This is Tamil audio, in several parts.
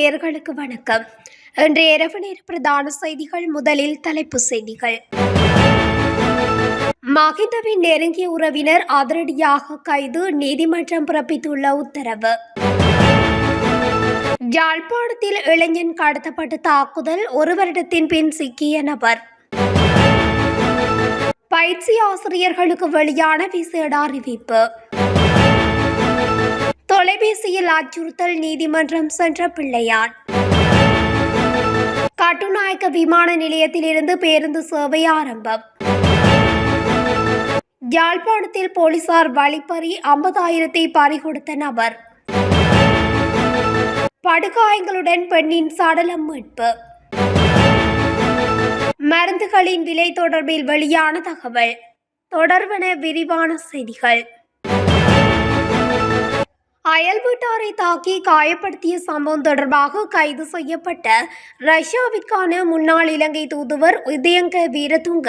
நேயர்களுக்கு வணக்கம். இன்று இரவு நேர பிரதான செய்திகள் முதலில் தலைப்பு செய்திகள். மகிந்தவின் நெருங்கிய உறவினர் அதிரடியாக கைது நீதிமன்றம் பிறப்பித்துள்ள உத்தரவு. யாழ்ப்பாணத்தில் இளைஞன் கடத்தப்பட்ட தாக்குதல் ஒரு வருடத்தின் பின் சிக்கிய நபர். பயிற்சி ஆசிரியர்களுக்கு வெளியான விசேட அறிவிப்பு. தொலைபேசியில் அச்சுறுத்தல் நீதிமன்றம் சென்ற பிள்ளையான். கட்டுநாயக்க விமான நிலையத்திலிருந்து பேருந்து சேவை ஆரம்பம். யாழ்ப்பாணத்தில் போலீசார் வழிப்பறி ஐம்பதாயிரத்தை பறிகொடுத்த நபர். படுகாயங்களுடன் பெண்ணின் சடலம் மீட்பு. மருந்துகளின் விலை தொடர்பில் வெளியான தகவல். தொடர்வன விரிவான செய்திகள். அயல் வீட்டாரை தாக்கி காயப்படுத்திய சம்பவம் தொடர்பாக கைது செய்யப்பட்ட ரஷ்யாவிற்கான முன்னாள் இலங்கை தூதுவர் உதயங்க வீரதுங்க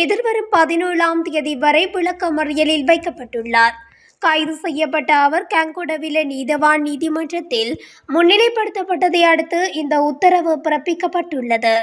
எதிர்வரும் பதினேழாம் தேதி வரை விளக்கமறியலில் வைக்கப்பட்டுள்ளார். கைது செய்யப்பட்ட அவர் கங்குடவில நீதவான் நீதிமன்றத்தில் முன்னிலைப்படுத்தப்பட்டதை அடுத்து இந்த உத்தரவு பிறப்பிக்கப்பட்டுள்ளது.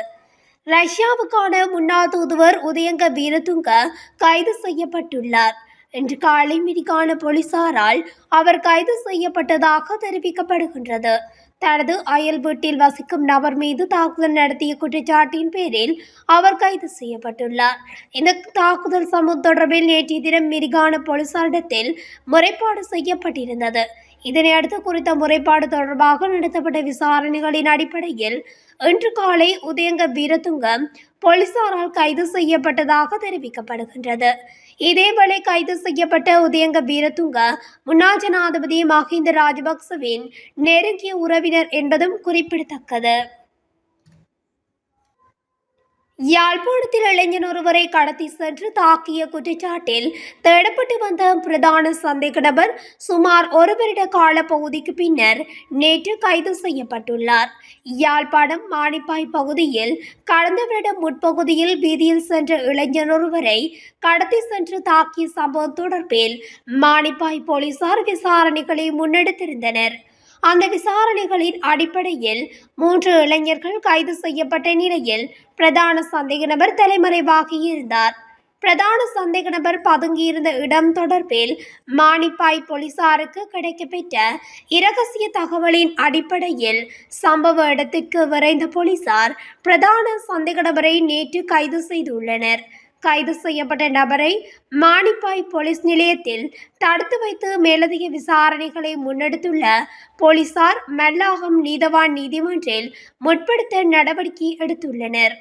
ரஷ்யாவுக்கான முன்னாள் தூதுவர் உதயங்க வீரதுங்க கைது செய்யப்பட்டுள்ளார். இன்று காலை மிரிகான போலீசாரால் அவர் கைது செய்யப்பட்டதாக தெரிவிக்கப்படுகின்றது. தனது அயல் வீட்டில் வசிக்கும் நபர் மீது தாக்குதல் நடத்திய குற்றச்சாட்டின் பேரில் அவர் கைது செய்யப்பட்டுள்ளார். இந்த தாக்குதல் சம்பவம் தொடர்பில் நேற்றைய தினம் மிரிகான போலீசாரிடத்தில் முறைப்பாடு செய்யப்பட்டிருந்தது. இதனையடுத்து குறித்த முறைப்பாடு தொடர்பாக நடத்தப்பட்ட விசாரணைகளின் அடிப்படையில் இன்று காலை உதயங்க வீரதுங்கம் போலீசாரால் கைது செய்யப்பட்டதாக தெரிவிக்கப்படுகின்றது. இதேவேளை கைது செய்யப்பட்ட உதயங்க வீரதுங்க முன்னாள் ஜனாதிபதி மஹிந்த ராஜபக்சவின் நெருங்கிய உறவினர் என்பதும் குறிப்பிடத்தக்கது. யாழ்ப்பாணத்தில் இளைஞன் ஒருவரை கடத்தி சென்று தாக்கிய குற்றச்சாட்டில் தேடப்பட்டு வந்த பிரதான சந்தேக நபர் சுமார் ஒரு வருட கால பகுதிக்கு பின்னர் நேற்று கைது செய்யப்பட்டுள்ளார். யாழ்ப்பாணம் மாணிப்பாய் பகுதியில் கடந்த வருடம் முற்பகுதியில் வீதியில் சென்ற இளைஞன் ஒருவரை கடத்தி சென்று தாக்கிய சம்பவம் தொடர்பில் மாணிப்பாய் போலீசார் விசாரணைகளை முன்னெடுத்திருந்தனர். அந்த விசாரணைகளின் அடிப்படையில் மூன்று இளைஞர்கள் கைது செய்யப்பட்ட நிலையில் பிரதான சந்தேக நபர் தலைமறைவாகி இருந்தார் பிரதான சந்தேக நபர் பதுங்கியிருந்த இடம் தொடர்பில் மானிப்பாய் போலீசாருக்கு கிடைக்கப்பெற்ற இரகசிய தகவலின் அடிப்படையில் சம்பவ இடத்திற்கு விரைந்த போலீசார் பிரதான சந்தேக நபரை நேற்று கைது செய்துள்ளனர். கைது செய்யப்பட்ட நபரை மானிப்பாய் போலீஸ் நிலையத்தில் தடுத்து வைத்து மேலதிக விசாரணைகளை முன்னெடுத்துள்ள போலீசார் மல்லாகம் நீதவான் நீதிமன்றில் முற்படுத்த நடவடிக்கை எடுத்துள்ளனர்.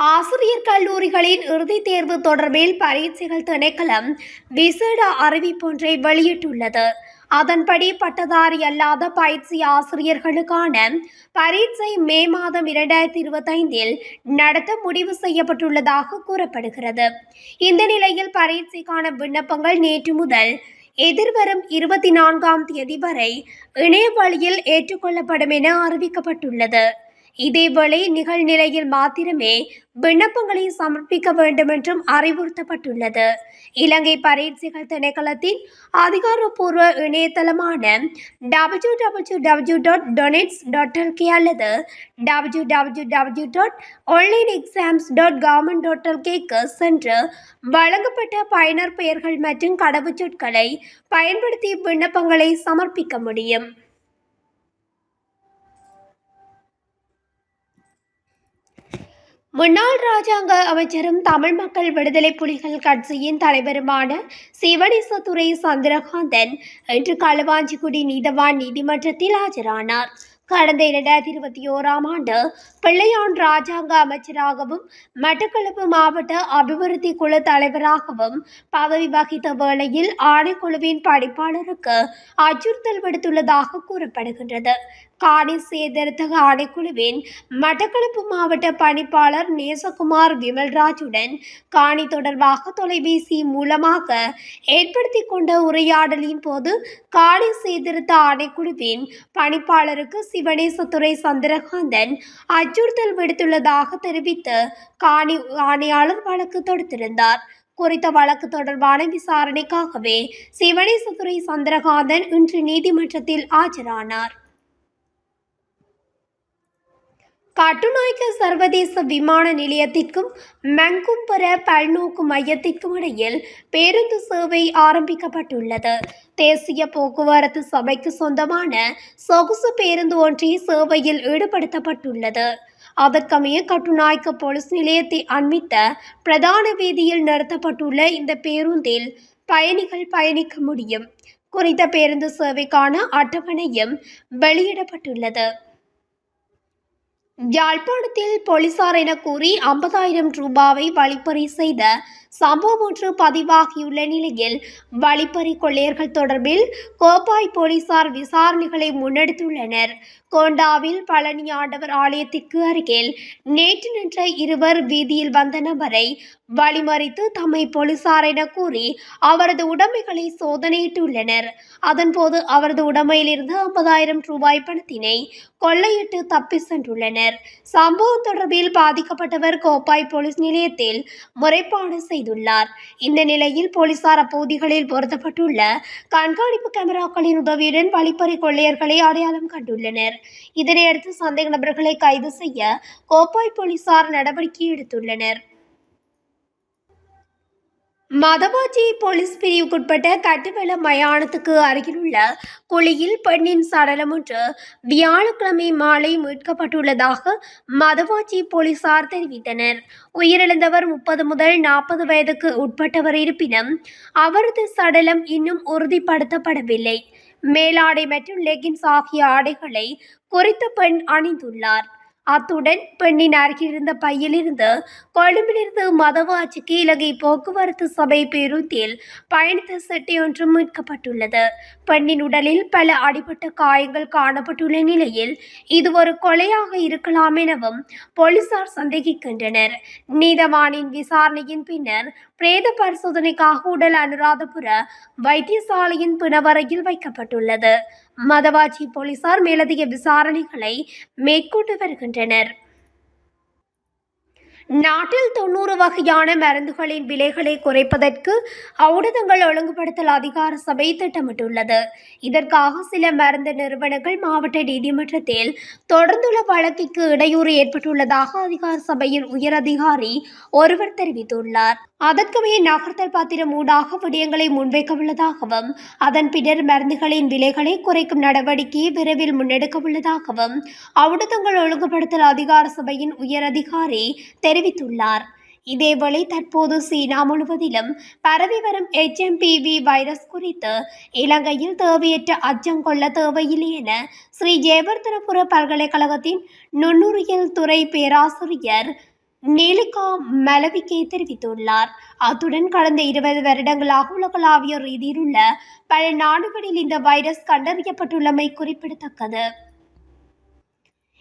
ஆசிரியர் கல்லூரிகளின் இறுதித் தேர்வு தொடர்பில் பரீட்சைகள் திணைக்களம் விசேட அறிவிப்பொன்றை வெளியிட்டுள்ளது. அதன்படி பட்டதாரி அல்லாத பயிற்சி ஆசிரியர்களுக்கான பரீட்சை மே மாதம் இரண்டாயிரத்தி இருபத்தைந்தில் நடத்த முடிவு செய்யப்பட்டுள்ளதாக கூறப்படுகிறது. இந்த நிலையில் பரீட்சைக்கான விண்ணப்பங்கள் நேற்று முதல் எதிர்வரும் இருபத்தி நான்காம் தேதி வரை இணைய வழியில் ஏற்றுக்கொள்ளப்படும் என அறிவிக்கப்பட்டுள்ளது. இதேவேளை நிகழ்நிலையில் மாத்திரமே விண்ணப்பங்களை சமர்ப்பிக்க வேண்டும் என்றும் அறிவுறுத்தப்பட்டுள்ளது. இலங்கை பரீட்சைகள் திணைக்களத்தின் அதிகாரப்பூர்வ இணையதளமான W W W dot doenets dot LK அல்லது W W W dot online exams dot government dot எல்கேக்கு சென்று வழங்கப்பட்ட பயனர் பெயர்கள் மற்றும் கடவுச்சொற்களை பயன்படுத்தி விண்ணப்பங்களை சமர்ப்பிக்க முடியும். முன்னாள் ராஜாங்க அமைச்சரும் தமிழ் மக்கள் விடுதலை புலிகள் கட்சியின் தலைவருமான சிவனேசதுரை சந்திரகாந்தன் இன்று களுவாஞ்சிக்குடி நீதவான் நீதிமன்றத்தில் ஆஜரானார். கடந்த இரண்டாயிரத்தி இருபத்தி ஓராம் ஆண்டு பிள்ளையான் ராஜாங்க அமைச்சராகவும் மட்டக்களப்பு மாவட்ட அபிவிருத்தி குழு தலைவராகவும் பதவி வகித்த வேளையில் ஆணைக்குழுவின் படிப்பாளருக்கு அச்சுறுத்தல் விடுத்துள்ளதாக கூறப்படுகின்றது. காணி சீர்திருத்த ஆணைக்குழுவின் மட்டக்களப்பு மாவட்ட பணிப்பாளர் நேசகுமார் விமல்ராஜுடன் காணி தொடர்பாக தொலைபேசி மூலமாக ஏற்படுத்தி கொண்ட உரையாடலின் போது காணி சீர்திருத்த ஆணைக்குழுவின் பணிப்பாளருக்கு சிவனேசத்துறை சந்திரகாந்தன் அச்சுறுத்தல் விடுத்துள்ளதாக தெரிவித்து காணி ஆணையாளர் வழக்கு தொடுத்திருந்தார். குறித்த வழக்கு தொடர்பான விசாரணைக்காகவே சிவனேசதுரை சந்திரகாந்தன் இன்று நீதிமன்றத்தில் ஆஜரானார். கட்டுநாய்க்கு சர்வதேச விமான நிலையத்திற்கும் மங்கும்புர பல்நோக்கு மையத்திற்கும் இடையில் பேருந்து சேவை ஆரம்பிக்கப்பட்டுள்ளது. தேசிய போக்குவரத்து சபைக்கு சொந்தமான சொகுசு பேருந்து ஒன்றை சேவையில் ஈடுபடுத்தப்பட்டுள்ளது. அதற்கமைய கட்டுநாயக்க போலீஸ் நிலையத்தை அண்மித்த பிரதான வீதியில் நிறுத்தப்பட்டுள்ள இந்த பேருந்தில் பயணிகள் பயணிக்க முடியும். குறித்த பேருந்து சேவைக்கான அட்டவணையும் வெளியிடப்பட்டுள்ளது. யாழ்ப்பாணத்தில் போலீசார் என கூறி ஐம்பதாயிரம் ரூபாவை வழிப்பறி செய்த சம்பவம் ஒன்று பதிவாகியுள்ள நிலையில் வழிப்பறி கொள்ளையர்கள் தொடர்பில் கோப்பாய் போலீசார் விசாரணைகளை முன்னெடுத்துள்ளனர். கோண்டாவில் பழனி ஆண்டவர் ஆலயத்திற்கு அருகில் நேற்று நின்ற இருவர் வீதியில் வந்த நபரை வழிமறித்து தம்மை போலீசார் என கூறி அவரது உடைமைகளை சோதனையிட்டுள்ளனர். அதன்போது அவரது உடைமையிலிருந்து ஐம்பதாயிரம் ரூபாய் பணத்தினை கொள்ளையிட்டு தப்பி சென்றுள்ளனர். சம்பவம் தொடர்பில் பாதிக்கப்பட்டவர் கோப்பாய் போலீஸ் நிலையத்தில் முறைப்பாடு செய்துள்ளார். இந்த நிலையில் போலீசார் அப்பகுதிகளில் பொருத்தப்பட்டுள்ள கண்காணிப்பு கேமராக்களின் உதவியுடன் வழிப்பறி கொள்ளையர்களை அடையாளம் கண்டுள்ளனர். இதனையடுத்து சந்தேக நபர்களை கைது செய்ய கோப்பாய் போலீசார் நடவடிக்கை எடுத்துள்ளனர். மதவாச்சி போலீஸ் பிரிவுக்குட்பட்ட கட்டுவெள மயானத்துக்கு அருகிலுள்ள குழியில் பெண்ணின் சடலம் ஒன்று வியாழக்கிழமை மாலை மீட்கப்பட்டுள்ளதாக மதவாச்சி போலீசார் தெரிவித்தனர். உயிரிழந்தவர் முப்பது முதல் நாற்பது வயதுக்கு உட்பட்டவர் இருப்பினும் அவரது சடலம் இன்னும் உறுதிப்படுத்தப்படவில்லை. மேலாடை மற்றும் லெகின்ஸ் ஆகிய ஆடைகளை குறித்த பெண் அணிந்துள்ளார். அத்துடன் பெண்ணின் அருகிலிருந்த பையிலிருந்து கொழும்பிலிருந்து மதவாச்சிக்கு இலங்கை போக்குவரத்து சபை பேருந்தில் பயணித்த செட்டி ஒன்றும் மீட்கப்பட்டுள்ளது. பெண்ணின் உடலில் பல அடிபட்ட காயங்கள் காணப்பட்டுள்ள நிலையில் இது ஒரு கொலையாக இருக்கலாம் எனவும் போலீசார் சந்தேகிக்கின்றனர். நீதவானின் விசாரணையின் பின்னர் பிரேத பரிசோதனைக்காக உடல் அனுராதபுர வைத்தியசாலையின் பிணவரையில் வைக்கப்பட்டுள்ளது. மதவாச்சி போலீசார் மேலதிக விசாரணைகளை மேற்கொண்டு வருகின்றனர். நாட்டில் தொண்ணூறு வகையான மருந்துகளின் விலைகளை குறைப்பதற்கு ஊடகங்கள் ஒழுங்குபடுத்தல் அதிகார சபை திட்டமிட்டுள்ளது. இதற்காக சில மருந்து நிறுவனங்கள் மாவட்ட நீதிமன்றத்தில் தொடர்ந்துள்ள வழக்கிற்கு இடையூறு ஏற்பட்டுள்ளதாக அதிகார சபையின் உயர் அதிகாரி ஒருவர் தெரிவித்துள்ளார். அதற்குமே நகர்த்தல் பாத்திரம் ஊடாக விடயங்களை முன்வைக்க உள்ளதாகவும் அதன் பின்னர் மருந்துகளின் விலைகளை குறைக்கும் நடவடிக்கையை விரைவில் முன்னெடுக்க உள்ளதாகவும் ஊடகங்கள் ஒழுங்குபடுத்தல் அதிகார சபையின் உயர் அதிகாரி தெரிவித்துள்ளார். இதேவேளை தற்போது சீனா முழுவதிலும் பரவி வரும் எச்எம்பிவி வைரஸ் குறித்து இலங்கையில் தேவையற்ற அச்சம் கொள்ள தேவையில்லை என ஸ்ரீ ஜெயவர்தனபுர பல்கலைக்கழகத்தின் நுண்ணுயிரியல் துறை பேராசிரியர் நீலிகா மலவிக்கே தெரிவித்துள்ளார். அத்துடன் கடந்த இருபது வருடங்களாக உலகளாவிய ரீதியில் உள்ள பல நாடுகளில் இந்த வைரஸ் கண்டறியப்பட்டுள்ளமை குறிப்பிடத்தக்கது.